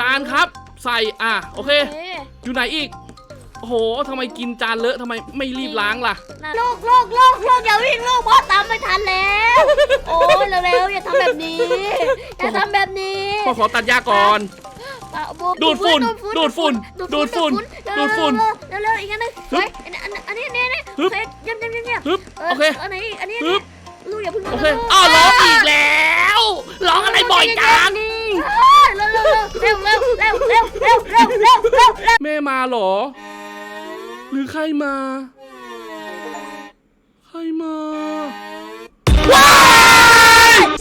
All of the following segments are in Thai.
จานครับ ใส่อะโอเคโอเค อยู่ไหนอีกโอ้โหทำไมกินจานเลอะทำไมไม่รีบล้างล่ะลูกลูกลูกลูกอย่าวิ่งลูกพ่อตามไม่ทันแล้ว โอ้ยเร็วๆอย่าทำแบบนี้อย่าทำแบบนี้พ่อขอตัดหญ้าก่อนอะโบดูดฝุ่นดูดฝุ่นดูดฝุ่นดูดฝุ่นเร็วๆเร็วๆอีกอันหนึงฮึบเฮ้ยอันอันอันนี้อันนี้อันนี้ฮึบโอเคเยี่ยมเยี่ยมเยี่ยมเยี่ยมฮึบเออโอเคอันนี้อันนี้ฮึบลูกอย่าเพิ่งโอเคลูกอ้าวร้องอีกแล้วร้องอะไรบ่อยจังเร็ว ร็วเร็วเร็วเร็วเร็วเร็วแม่มาหรอ หรือใครมา ใครมา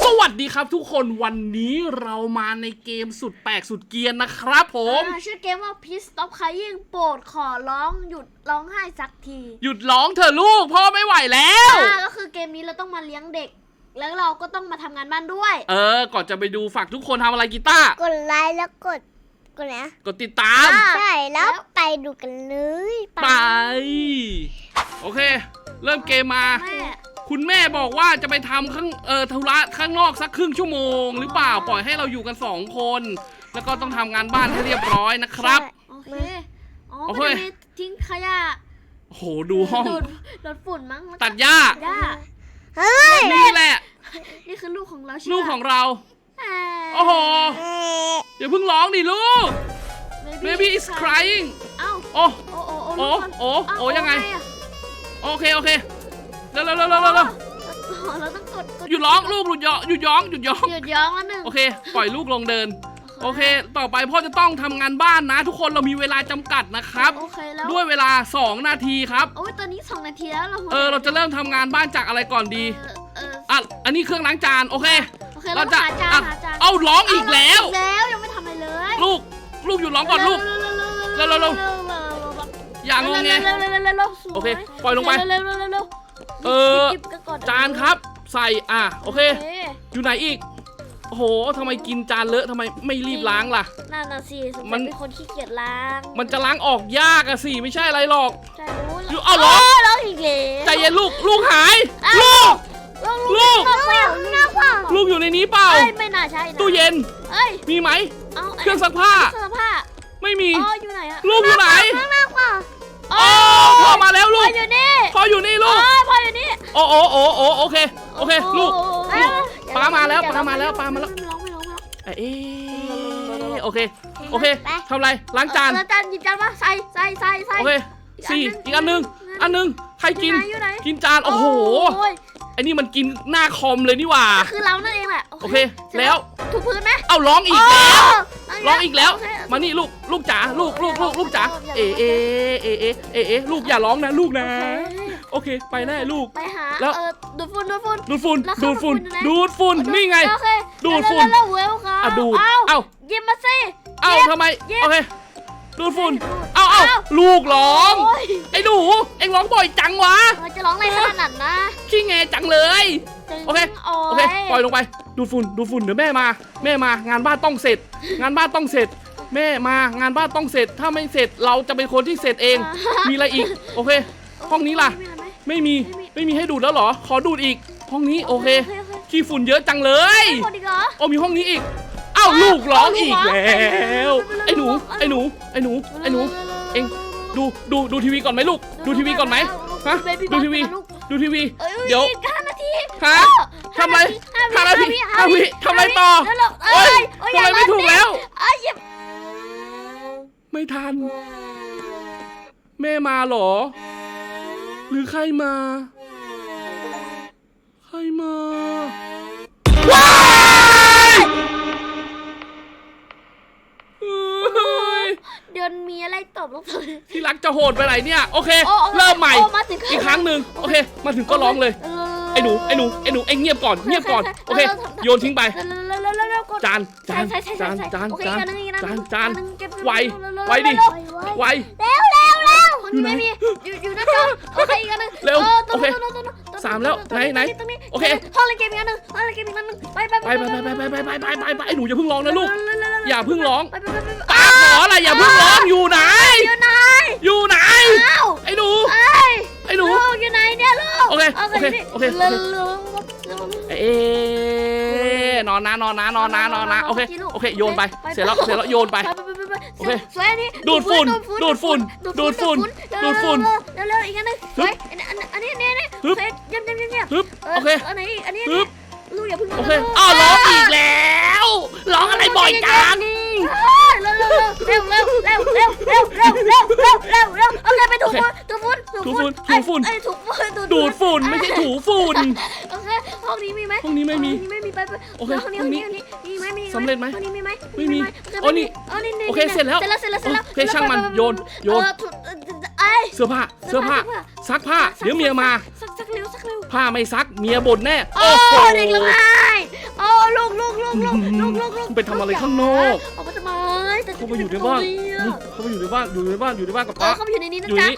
สวัสดีครับทุกคนวันนี้เรามาในเกมสุดแปลกสุดเกียนนะครับผมชื่อเกมว่าพิสต็อปคายิ่งโปรดขอร้องหยุดร้องไห้สักทีหยุดร้องเถอะลูกพ่อไม่ไหวแล้วก็คือเกมนี้เราต้องมาเลี้ยงเด็ก แล้วเราก็ต้องมาทำงานบ้านด้วย เออ ก่อนจะไปดูฝากทุกคนทำอะไรกีตาร์ กดไลค์แล้วกด กดนะกดติดตามอ่าใช่แล้วแล้วไปดูกันเลยไป โอเค เริ่มเกมมาแม่คุณแม่บอกว่าจะไปทำข้างเออธุระข้างนอกสักครึ่งชั่วโมง หรือเปล่าปล่อยให้เราอยู่กันสองคน แล้วก็ต้องทำงานบ้านให้เรียบร้อยนะครับ โอเคอ๋อโอมันเคจะมีทิ้งขยะโอ้โหดูห้องดูดรถฝุ่นมั้งแล้วก็ตัดหญ้าหญ้าเฮ้ยนี่แหละ นี่คือลูกของเราใช่ไหมลูกของเราแหมโอ้โห เอ๊ะ อย่าเพิ่งร้องดิลูก baby is crying เอ้าโอ้โอ้โอ้โอ้ลูกมันโอ้เาโอ้ยังไงอะโอเคโอเคเร็วเร็วเร็วเร็วเร็วเร็วอ๋อเราต้องกดกดหยุดร้องลูกหยุดย้องหยุดย้องหยุดย้องหยุดย้องแล้วหนึ่งโอเค ปล่อยลูกลงเดิน โอเค ต่อไปพ่อจะต้องทำงานบ้านนะ ทุกคนเรามีเวลาจำกัดนะครับโอเคแล้วด้วยเวลา 2 นาทีครับโอ้ยตอนนี้สองนาทีแล้วเราเออเราจะเริ่มทำงานบ้านจากอะไรก่อนดีเออเอออะอันนี้เครื่องล้างจานโอเคโอเคเราเราจะหาจานอะหาจานเอาร้องอีกแล้ว ลยลูก ลูกหยุดร้องก่อนลูก เร็วเร็วเร็วอย่างงงไงเร็วเร็วเร็วเร็วเร็วสวยโอเคปล่อยลงไปเร็วเร็วเร็วเร็วเออ หยิบกันก่อนจานครับ ใส่อะโอเคโอเค อยู่ไหนอีก โอ้โหทำไมกินจานเลอะทำไมไม่รีบล้างล่ะ นั่นน่ะสิสงมัสัยนเป็นคนขี้เกียจล้างมันจะล้างออกยากอะสิไม่ใช่อะไรหรอก ใช่รู้อยู่เอาเหรอร้องอีกแล้ว ใจเย็นลูก ลูกหาย อ้าว ลูก ลูก ลูกนอกเปล่าลูกเปล่าลูกอยู่ในนี้เปล่า เอ้ยไม่น่าใช่นะตู้เย็น เอ้ยมีไหม เอาเครื่องซักผ้า เครื่องซักผ้าไม่มี อ๋ออยู่ไหนอะลูกอยู่ไหนข้างหน้าเปล่าโอ้พ่อมาแล้วลูพ่อกอยู่นี่พ่ออยู่นี่อ๋ลูอกพ่ออยู่นี่โอ้โอ้โอ้โอ้โอเค โอเค ลูกเอ้ยลูกอย่ปลามาแล้วอย่ปลามาแล้วปลามาแล้วไร้องไม่ร้องไม่ร้อง เอ๊ะโอเค โอเคทำไร ล้างจานเอจานหยิบจานมาใส่ใส่ใส่ใส่โอเคสี่อีกอันหนึง อันหนึง ใครกิน อยู่ไหนกินจาน โอ้โหย ไอ้นี่มันกินหน้าคอมเลยนี่หว่าคือเรานั่นเองแหละโอเค แล้ว ถูพื้นไหมเอ้าร้องอีกแล้วโร้องอีกแล้วโเคมานี่ลูก ลูกจ๋า ลูก ลูก ลูก ลูกจ๋า เอเอเอเอเอเอลูกอย่าร้องนะลูกนะ โอเคโอเคไปแน่ลูก ไปหาแล้วเออดูดฝุ่นดูดฝุ่นดูดฝุ่นแล้วดูดฝุ่นเข้ามาฝุ่ดูนดฝุ่น นี่ไงโอเคดูดฝุ่นแล้วเวลค่ะอะดูดเอ้าเอ้าหยิบมาสิ เอ้าหยิบทำไมหยิบโอเค ดูดฝุ่นดูดเอ้าเอ้าเอ้าลูกร้อง โยไอ้หนูเอ็งร้องบ่อยจังวะ เออจะร้องอะไรขนาดนั้นนะขี้แงจังเลย จึงโอเคโอ้โอเค ปล่อยลงไป ดูดฝุ่น ดูดฝุ่น เดี๋ยวแม่มา แม่มา งานบ้านต้องเสร็จ งานบ้านต้องเสร็จ แม่มา งานบ้านต้องเสร็จ ถ้าไม่เสร็จเราจะเป็นคนที่เสร็จเอง มีอะไรอีก โอเค ห้องนี้ล่ะมีอะไรไหมไม่มีไม่มี ไม่มีให้ดูดแล้วเหรอ ขอดูดอีก ห้องนี้โอเค โอเคโอเคขี้ฝุ่นเยอะจังเลยไม่หมดอีกเหรอ โอ้มีห้องนี้อีกอ้าวลูกร้องอีกเอาลูกเหรอแล้วไอ้หนูไอ้หนูไอ้หนูไอ้หนู เอ็งดูดูดูทีวีก่อนไหมลูก ดูทีวีก่อนไหมฮะดูทีวีดูทีวีเอ้เดี๋ยวอีกห้านาทีฮะเออทำอะไรห้าห้านาทีห้าวิห้าวิทำอะไรต่อแล้วเราโอ๊ยเอ้ยทำไมไม่ถูกแล้วเอ้ยหยิบไม่ทัน แม่มาเหรอ หรือใครมา ใครมา นมีอะไรตบลงไป ที่รักจะโหดไปไหนเนี่ยโอเค โอ้โอ้เริ่มใหม่โอ้มาถึงอีกครั้งหนึ่งโอเค มาถึงก็ร้องเลยไอ้หนูไอ้หนูไอ้หนูเอ็งเงียบก่อนเงียบก่อนโอเค โยนทิ้งไป เร็วเร็วเร็วเร็วเร็วกดจานจานใช่ใช่ใช่จานใช่จานโอเคจานอีกอันหนึ่งอีกอันหจานึ่นงจานอันหนึ่งเก็บไวเร็วไวดิเร็วไว เร็วเร็วเร็วคนอยู่ไหนนี้ไม่มีอยู่อยู่หน้าจอโอเคอีกอันหนึ่งเร็วออตรงโอเค ตรงตรงตรงต รงสามแล้วตรงไหนไหนตรงนี้โอเค ห้องเล่นเกมอีกอันหนึ่งห้องเล่นเกมอีกอันหนึ่งไปไปไปไปไปไปไปไปไปไปไปไอ้หนูอย่าเพิ่งร้องนะลูกเร็วเร็วเร็วอย่าเพิ่งร้องไปไปไปไปไปป้าขออะไรอย่าเพิ่งร้องอยู่ไหน อยู่ไหนอยู่ไหนอ้าวไอ้หนูไอ้ยไอ้หนู ลูกอยู่ไหนเนี่ยลูกโอเคาไปโอเคดิโอเคเร็วเร็วเร็วเอ๊ะนอนนะนอนนะนอนนะนอนนะโอเคโอเคโยนไป เสร็จแล้วเสร็จแล้วโยนไปไปไปไปไป โอเคสวยอันนี้ดูดฝุ่นดูดฝุ่นดูดฝุ่นดูดฝุ่นเร็วเร็วอีกอันหนึงสวยอันอันอันนี้อันนี้อันนี้ฮึบโอเคเยี่ยมเยี่ยมเยี่ยมเยี่ยมฮึบโอเคอันไหนอีกอันนี้ฮึบลูกอย่าเพิ่งโอเคอ้าวร้องอีกแล้วร้องอะไรบ่อยจังเร็วเร็วเร็วเร็วเร็วเร็วเร็วเร็วเร็วเร็วเร็วเร็วโอเคไปถูกฝุ่นถูกฝุ่นถูฝุ่นถูฝุ่นไอ้ถูกฝุ่นดูดฝุ่นไม่ใช่ถูฝุ่น โอเคห้องนี้มีไหมห้องนี้ไม่มีห้องนี้ไม่มีไปไปโอเคห้องนี้ห้ห้อองงนี้นี้ห้องนี้มีไหมมี สำเร็จไหมห้องนี้มีไหมไม่มีโอเคโอ้นี่อ๋อนี่นี่โอเคเสร็จแล้วเสร็จแล้วเสร็จแล้วเสร็จแล้วโอเคช่างมันโยนโยนเออถูกเออไอ้เสื้อผ้าเสื้อผ้าซักผ้าเดี๋ยวเมียมาซักซักเร็วซักเร็วผ้าไม่ซักเมียบ่นแน่โอ้โอ้โหเด็กร้องไห้โอ้ลูกลูกลูกลูกลูกลูกลูกไปทำอะไรข้างนอกออกมาทำไมแต่เขาไปอยู่ในบ้านเออเขาไปอยู่ในบ้านอยู่ในบ้านอยู่ในบ้านกับเอป้าอเขาไปอยู่ในนี้นะอยู่จ๊ะนี่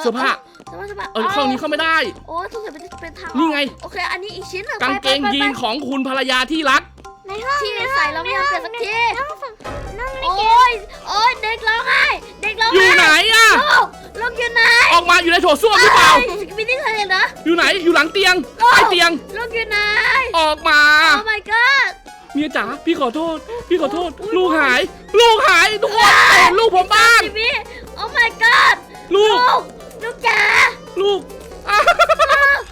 เสื้อผ้าเสื้อผ้าเสื้อผ้าเออห้องนี้เข้าไม่ได้โอ้สงสัยเป็นเป็นทางออกนี่ไงโอเคอันนี้อีกชิ้นหนึ่งกางเกงยีนของคุณภรรยาที่รัก ในห้องที่ใส่แล้วไม่ยอมเปลี่ยนสักทีน้องฝั่งน้องในโอ้เกมยโอ้ยเด็กร้องไห้เด็กร้องอยู่ไห้ไหนอะลูกลูกอยู่ไหนออกมาอยู่ในโถส้วมหรือเปล่าวินนี่เธอเห็นเหรออยู่ไหนอยู่หลังเตียงใต้เตียงลูกอยู่ไหนออกมาโอ้ my god เมียจ๋าพี่ขอโทษ พี่ขอโทษ ลูกหาย ลูกหายทุกคนเห็นลูกผมบ้างทีวีโอ้ my god ลูกลูกลูกจ๋าลูกอะ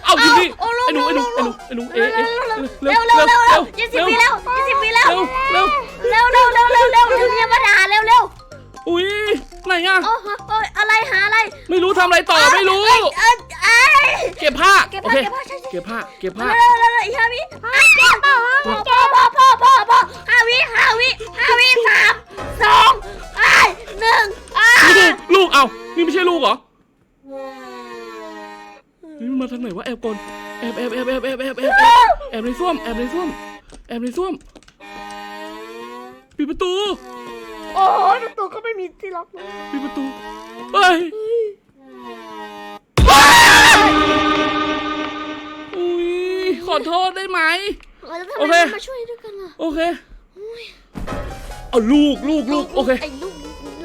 เอาอยู่นี่โอ้ลูกไอ้หนูไอ้หนูลูกไอ้หนูไอ้หนูเอ๊ะเอ๊ะเร็วเร็วเร็วเร็วยี่สิบปีแล้วยี่สิบปีแล้วเร็วเร็วเร็วเร็วเร็วเร็วเร็วเร็วเมียมาด่าเร็วเร็วอุ้ยไหนอะโอ้โหโอ้ยอะไรหาอะไรไม่รู้ทำอะไรต่อไม่รู้เอ้ยเอ้ยเอ้ยเก็บผ้าเก็บโอผ้าเคเก็บผ้าใช่ใช่เก็บผ้าเก็บผ้าเร็วเร็วเร็วอีกห้าวิห้าเก็บพ่อพ่อพ่อพ่อพ่อพ่อห้าวิห้าวิห้าวิสามสองไอ้ยหนึ่งไอ้ลูยกลูกเอานี่ไม่ใช่ลูกเหรอ นี่มันมาทางไหนวะแอบก่อนแอบแอบแอบแอบแอบแอบแอบแอบแอบในส้วมแอบในส้วมแอบในส้วมปิดประตูโอ้ยประตูก็ไม่มีที่ล็อกเลยปิดประตูเฮ้ยอุ้ยขอโทษได้ไหมแล้วทำโอไมเค ไม่มาช่วยด้วยกันล่ะโอเคเอาลูกลูกลูกโอเคไอ้ลูก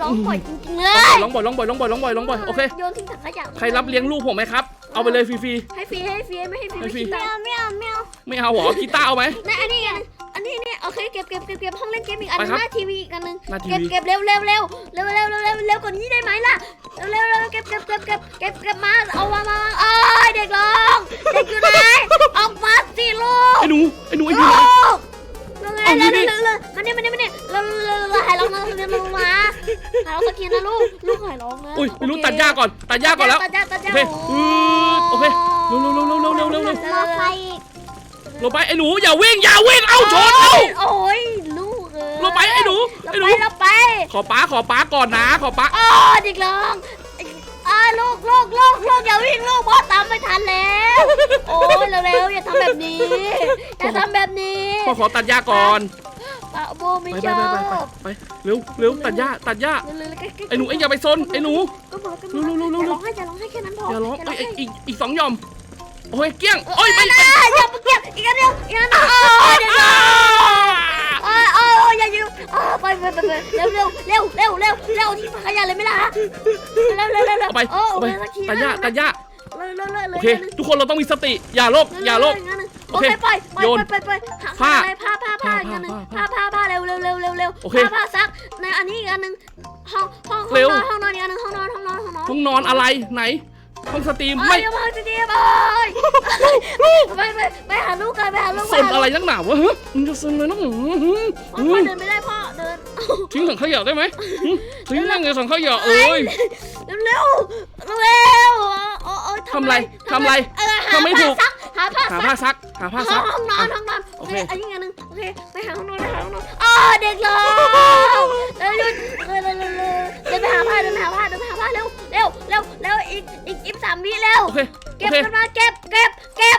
ร้องบ่อยจริงๆเลร้องบ่อยร้องบ่อยร้องบ่อยร้องบ่อยร้องบ่อยโอเค โยนทิ้งถังขยะใครรับเลี้ยงลูกผมไหมครับ เอาไปเลยฟรี ให้ฟรีให้ฟรีไม่ให้ฟรีให้ไม่ฟรี คิดไม่ตังเอาค์ไม่เอาไม่เอาๆไม่เอาเหรอกีตาร์เอาไหม นี่อันนี้อันอันนี้นี่โอเคเก็บเก็บเก็บเก็บห้องเล่นเกมอีกอันหนึงไปครับหน้าทีวีอีกอันหนึงหน้าทีเก็บวีเก็บเร็วเร็วเร็วเร็วเร็วเร็วเร็วเร็วกว่านี้ได้ไหมล่ะเร็วเร็วเร็วเก็บเก็บเก็บเก็บเก็บเก็บมาเอามามาวางเอ้ยเด็กร้องเด็กอยู่ไหนออกมาสิลูกไอ้หนูไอ้หนูไอ้หลูนูก เร็วมาเนี่ยมาเนี่ยมาเนี่เราเราเราหายร้องนะเร็วนมาหายร้องตะสกินนะลูกลูกหายร้องนะอุ้ยไม่รู้ตัดหญ้าก่อนตัดหญ้าก่อนแล้วตัดหญ้าตัดหญ้าโอเคอือโอเคเร็วเร็วเร็วเร็วเร็วเร็วเร็วรอใครอีกลงไปไอ้หนูอย่าวิ่งอย่าวิ่งเอาชนเอาโอ้ยลูกเออลงไปไอ้หนูไอ้หนูเร็ปลงไปขอป้าขอป้าก่อนนะขอป้าอ๋อเด็กร้อง อ่าลูกลูกลูกลูกอย่าวิ่งลูกพ่อตามไม่ทันแล้ว โอ้ยเร็วๆอย่าทำแบบนี้อย่าทำแบบนี้พ่อขอตัดหญ้าก่อนป้าโบไม่ไปชไปอบไปไปไปไปเร็วเร็วตัดหญ้าตัดหญ้าเร็วๆใกล้ๆไอ้หนูไอ้อย่าไปซนไอ้หนู ก็บอกก็บเร็อวกเร็วเร็วอย่าเร็ร้วองให้อย่าร้องให้แค่นั้นพออย่าร้องอย่าเอ้ยให้อีกอีกสองหย่อมโอ้ยเกี้ยงโอ้ยไม่ไม่ได้อย่าไปเก็บอีกอันเดียวอีกอันเดียวโอ้ยเด็กร้องอ๋ออ๋อ อย่ายืมอ๋อไปไปไปไปเร็วเร็วเร็วเร็วเร็วเร็วที่ขยะเลยไหมล่ะเร็วเร็วเร็วเร็วเอาไปโอ้เอาไปสักทีตัดหญ้านะตัดหญ้าเร็วเร็วเร็วโอเค ทุกคนเราต้องมีสติ อย่าโลภอย่าโลภ โอเคไปไปโยนไปไปหผ้าผ้าผ้าผ้าผ้าอีกอันหนึงผ้าผ้าผ้าผ้าเร็วเร็วเร็วเร็วเร็วโอเคผ้าผ้าซักในอันนี้อีกอันหนึงห้องห้องเร็วห้องนอนอีกอันหนึงห้องนอนห้องนอนห้องนอน ห้องนอนอะไรไหนห้องสตรีมไม่ไม่ไม่จะดีบไปไปไปหาลูกกันไปหาลูกสนอะไรนักหนาวะฮะมึงจะสนเลยน้องหนูพ่อเดินไม่ได้พ่อเดิน ทิ้งถังขยะได้ไหมหึทิ้งยังไงถังขยะเอ้ย เร็วเร็วเร็วโอ้โอ้ทำไรทำไรเออหาทำไม่ถูกผ้าซัก หาผ้าหาซักผ้าซักหาผ้าซักห้องนอนห้องนอนโอโอเคเค อันนี้อันหนึงโอเคไปหาห้องนอนไปหาห้องนอนอ๋อเด็กเลยเร็วเร็วเร็วเร็วเร็วเดินไปหาผ้าเดินไปหาผ้าเดินไปหาผ้าเร็วเร็วเร็วเร็วอีกอีกอีกสามวิเร็ว โอเค โอเก็บเค กันมาเก็บเก็บเก็บ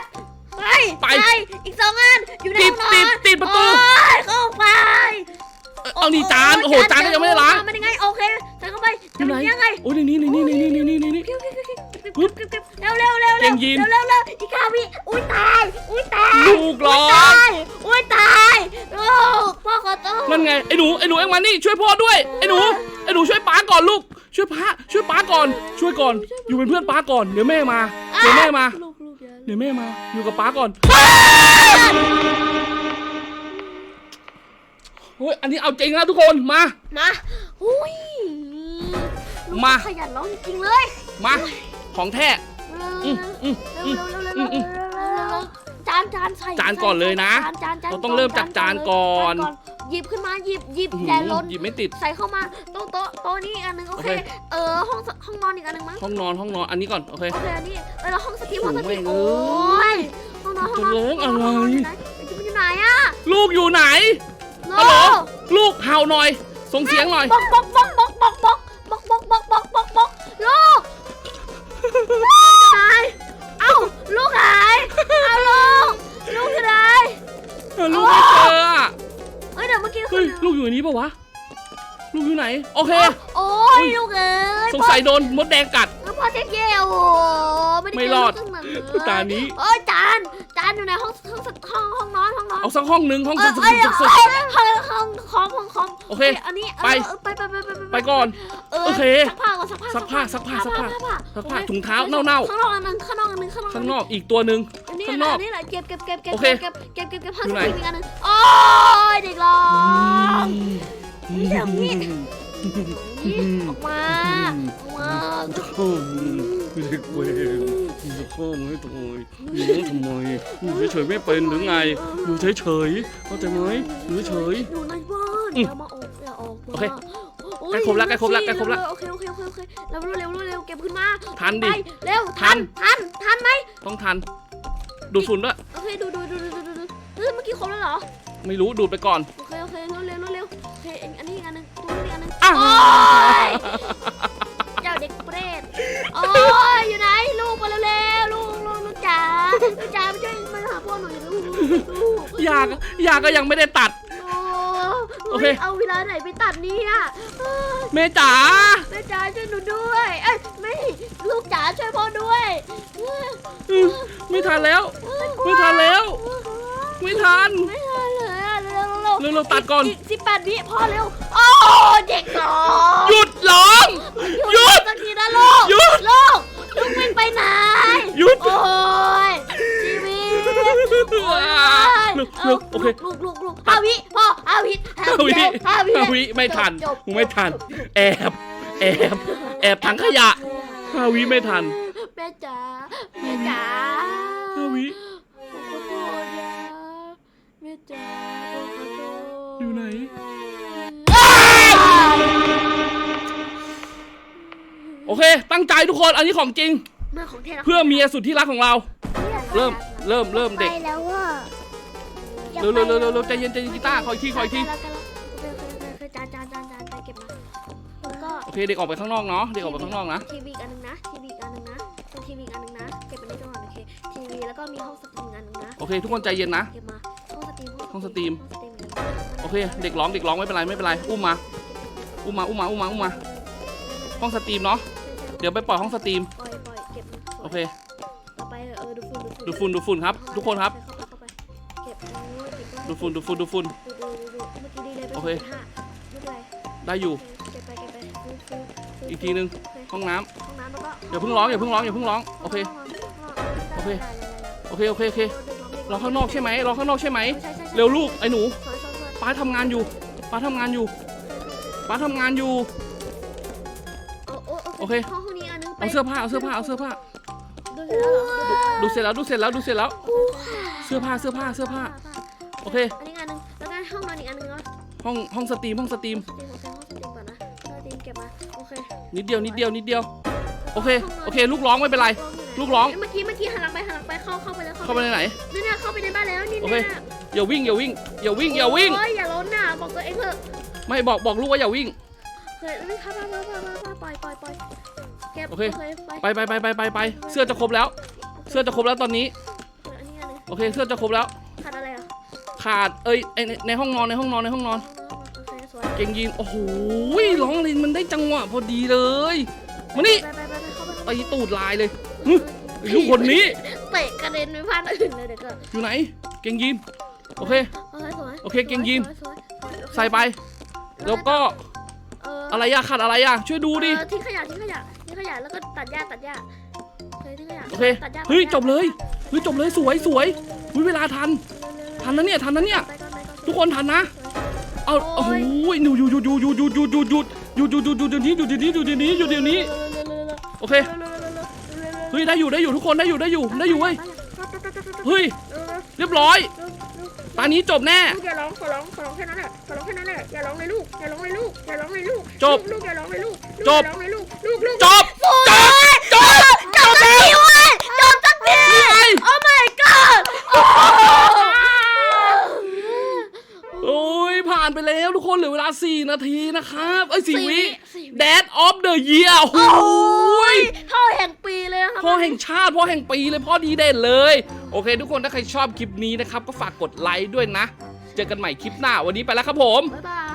ไปไปอีกสองอันอยู่ในติห้ดองนอนติดติดประตู โอ้ยเข้าไป ต้องนีจานโอ้โหจานก็ยังไม่ได้ล้างมันยังไงโอเคใส่เข้าไปจะเป็นยังไงโอ้ยในนี้ในนี้นี่นี่นี่เร็วเร็วเร็วเร็วเร็วเร็วเร็วอีกาพี่อุ้ยตายอุ้ยตายลูกหลอนอุ้ยตายลูกพ่อขอโทษนั่นไงไอ้หนูไอ้หนูเอ็งมานี่ช่วยพ่อด้วยไอ้หนูไอ้หนูช่วยป้าก่อนลูกช่วยป้าช่วยป้าก่อนช่วยก่อนอยู่เป็นเพื่อนป้าก่อนเดี๋ยวแม่มาเดี๋ยวแม่มาเดี๋ยวแม่มาอยู่กับป้าก่อน ฮ้ยอันนี้เอาจริงนะทุกคนมา มาอุ้ยลูกมา ขยันร้องจริงๆเลยมาของแท้อืมอืม เร็วอืมเร็วเร็วเร็วอืมอืมเร็วจานจานใส่จานก่อนเลยนะจานจานจานเราต้องเริ่มจากจานก่อน จาหยิบขึ้นมาหยิบหยิบอื้อหือย่าอล้นหยิบไม่ติด ใส่เข้ามาโต๊ะโต๊ะโต๊ะนี่อีกอันหนึงโอเค โอเค เออห้องสห้องนอนอีกอันหนึงมั้งห้องนอนห้องนอนอันนี้ก่อนโอเค โอเคอันนี้เออแล้วห้องสตรีมโอ้ห้องสตรีมแม่งโอ้เอ้ยห้องนอนห้องจะนอนร้องอะไรห้นนนอยู่ไหนมันอยู่ไหนอะลูกอยู่ไหนโน ฮัลโหลลูกเห่าหน่อย ส่งเสียงหน่อย บอกบอกบอกบอกบอกบอกบอกบอกบอกบอกบอกบอกลูกหายเอ้าลูกหายเอาลูกลูกอยู่ไหนลูกไม่เจออะเอ้ยเดี๋ยวเมื่อกี้คืเฮ้ยอลูกอยู่ในนี้ปะวะ ลูกอยู่ไหน โอเค โอ้ยลูกเอ้ยสงสัยโดนมดแดงกัดแล้วพ่อเจ๊เย่โอ้โหไม่ได้ไม่เจรอดลูกตั้งนานเลย ตานี้ เอ้ยจานจานอยู่ในห้องห้องห้องห้องนอนห้องนอนเอาสักห้องหนึ่งห้องเอสุอดเอ้ยสุดสุดเอ้ยห้องห้องคอมห้องคอมโอเคอันนี้ไปเออไปไปไปไปไปก่อน เออโอเคซักผ้าก่อนซักผ้าซักผ้าซักผ้าซักผ้าผ้าสักผ้าโอคถุงเท้าเน่าข้างนอกอันหนึงข้างนอกอันหนึงข้างนอกๆข้างนอกอีกตัวหนึ่งอันนี้ข้างนอก อันนี้แหละเก็บเก็บเก็บเก็บโอเคเก็บเก็บเก็บเก็บผ้าอยู่สไหนตรีมอีกอันหนึงโอ้ยเด็กร้อง เดี๋ยวนี้นี่ออกมาออกมาข้ามเด็กเวร จะข้ามให้ตายอยู่ทำไมอยู่เฉยๆไม่เป็นหรือไงอยู่เฉยๆเข้าใจไหมอยู่เฉยอยู่ในบ้านอืมอย่ามาออกอย่าออกมาโอเคโอ้ยใกล้ครบแล้วใกล้ครบแล้วใกล้ครบแล้วโอเคโอเคโอเคโอเคเร็วเร็วเร็วเร็วเก็บขึ้นมาทันดิไปเร็วทัน ทันทันไหมต้องทัน ดูดฝุ่นด้วย โอเคดูดูดูดูดูดูดูเฮ้ยเมื่อกี้ครบแล้วเหรอไม่รู้ดูดไปก่อน โอเคโอเคเร็วเร็วเร็วเร็วโอเคอันนี้อีกอันหนึงตัวนี้อีกอันหนึงอ้าวโอ้ย ยลูกลูกอยากอยากก็ยังไม่ได้ตัด โอ้โอเค ยเอาเวลาไหนไปตัดเนี่ยเอ้ยแม่จ๋าแม่จ๋าช่วยหนูด้วยเอ้ยไม่ลูกจ๋าช่วยพ่อด้วยเอ้ยอืมไม่ทันแล้วเอ้ยไม่ทันแล้ว ไม่ทัน ไม่ทันเลยอะเร็วเร็วเร็วๆตัดก่อนอีกสิบแปดวิพ่อเร็วโอ้เด็กน้องหยุดร้อง หยุดสักทีนะลูกหยุด ลูกลูกวิ่งไปไหน หยุด โอ้ยชีวิตโอ้ย ลูกลูกโอเคลูกลูกลูกห้าวิพ่อห้าวิห้าห้าวิวิห้าวิห้าวิไม่ทันจบจบไม่ทัน แอบแอบแอบถังขยะห้าวิไม่ทันแม่จ๋าแม่จ๋าห้าวิขอโทษนะแม่จ๋าขอโทษอยู่ไหนโอเค ตั้งใจทุกคนอันนี้ของจริงเมื่อของเทนะเพื่อเมียสุดที่รักของเรา เริ่มเริ่มเริ่มเด็กไปแล้วว่า เร็วเร็วเร็วเร็วเร็วใจเย็นใจเย็นกีตาร์คอยทีคอยทีแล้วกันแล้วโอเคโอเคโอเคจานจานจานจานจานเก็บมาแล้วก็โอเคเด็กออกไปข้างนอกเนาะเด็กออกไปข้างนอกนะทีวีอีกอันหนึงนะทีวีอีกอันหนึงนะเป็นทีวีอีกอันหนึงนะเก็บไปในตัวก่อนโอเคทีวีแล้วก็มีห้องสตรีมอีกอันหนึงนะโอเค ทุกคนใจเย็นนะเก็บมาห้องสตรีมห้องสตรีมห้องสตรีมอีกอันหนึ่งโอเค เด็กร้องเด็กร้องไม่เป็นไรไม่เป็นไรอุ้มมาอุ้มมาอุ้มมาอุ้มมาอุ้มมาห้องสตรีมเนาะเดี๋ยวไปปล่อยห้องสตรีมปล่อยปล่อยเก็บมาโอเคต่อไปเออดูฝุ่นดูฝุ่นดูฝุ่นครับ ทุกคนครับ ดูฝุ่นดูฝุ่นดูฝุ่น ดูดูดูดูเมื่อกี้ดีเลยเป็นโอเคห้าไม่เป็นไรได้อยู่ เก็บไปเก็บไปฟูฟูฟูอีกทีนึง โอเคห้องน้ำห้องน้ำแล้วก็อย่าเพิ่งร้องอย่าเพิ่งร้องอย่าเพิ่งร้องโอเค โอเค โอเคโอเคโอเครอข้างนอกใช่ไหมรอข้างนอกใช่ไหมเร็วลูกไอ้หนูป้าทำงานอยู่ป้าทำงานอยู่ป้าทำงานอยู่ โอเค ห้องห้องนี้อันนึงไปเอาเสื้อผ้าเอาเสื้อผ้าเอาเสื้อผ้า ดูเสร็จแล้วเหรอดูเสร็จแล้วดูเสร็จแล้วดูเสร็จแล้ว เสื้อผ้าเสื้อผ้าเสื้อผ้า โอเค อันนี้อันนึงแล้วก็ห้องนอนอีกอันนึงเนาะห้องห้องสตรีมห้องสตรีมสตรีมโอเคห้องสตรีมก่อนนะสตรีมเก็บมาโอเคนิดเดียวนิดเดียวนิดเดียว โอเคโอเค ลูกร้องไม่เป็นไร ลูกร้อง เมื่อกี้เมื่อกี้หันหลังไปหันหลังไปเข้าเข้าไปแล้วเข้าไปในไหนนี่เนี่ยเข้าไปในบ้านแล้วนี่โอเคเนี่ยอย่าวิ่งอย่าวิ่งอย่าวิ่งอย่าวิ่ง โอ้ยอย่าล้นน่ะบอกตัวเองเถอะไม่บอกบอกลูกว่าอย่าวิ่งเคยไม่ครับมามามามาปล่อยปล่อยปล่อยเก็บโอเค ไปไปไปไปไปไปไปเสื้อจะครบแล้ว เสื้อจะครบแล้วตอนนี้ อันนี้อันนึงโอเค เสื้อจะครบแล้ว ขาด เอ้ยไอ้ในในห้องนอนในห้องนอนในห้องนอน โอเคสวยเก่งยีน โอ้โหร้องลินมันได้จังหวะพอดีเลย มานี่ไปไปไปไปเข้าไปตีตูดลายเลยหึไอ้ลูกคนนี้ เตะกระเด็นไปพลาดอื่นเลยเด็กก็อยู่ไหน เก่งยีน โอเคเออสวยโอเคเก่งยีน สวยสวยสวยใส่ไป แล้วก็เอออะไรอะขาดอะไรอะช่วยดูดิ เออทิ้งขยะทิ้งขยะทิ้งขยะแล้วก็ตัดหญ้าตัดหญ้าโอเคทิ้งขยะโอเค ตัดหญ้าเฮ้ยตัดหจญ้าบเลย เฮ้ยจบเลยสวยสวยเฮ้ยเวลาทัน ทันนะเนี่ยทันนะเนี่ยไปก่อนไปก่อนทุกคนทันนะสเอาโอ้โหหนูหยุดหยุดหยุดหยุดหยุดหยุดหยุดหยุดหยุดหยุดหยุดหยุดเดี๋ยวนี้หยุดเดี๋ยวนี้หยุดเดี๋ยวนี้หยุดเดี๋ยวนี้ โอเคเฮ้ยได้อยู่ได้อยู่ทุกคนได้อยู่ได้อยู่ได้อยู่เว้ยเฮ้ยเรียบร้อยตอนนี้จบแน่ลูกอย่าร้องขอร้องขอร้องแค่นั้นแหละขอร้องแค่นั้นแหละอย่าร้องเลยลูกอย่าร้องเลยลูกอย่าร้องเลยลูกจบลูกอย่าร้องเลยลูกจบอย่าร้องเลยลูกลูกลูกจบจบจบจบแล้ว จบสักที นี่ไง โอ้ my god โอ้ยผ่านไปแล้ว ทุกคนเหลือเวลา4นาทีนะครับเอ้ยสี่สี่วิสี่วิ Dad of the Year โอ้โหย พ่อแห่งปีเลยนะครับพ่อแห่งชาติพ่อแห่งปีเลยพ่อดีเด่นเลย โอเค ทุกคนถ้าใครชอบคลิปนี้นะครับ ก็ฝากกดไลค์ด้วยนะ เจอกันใหม่คลิปหน้าวันนี้ไปแล้วครับผม บ๊ายบาย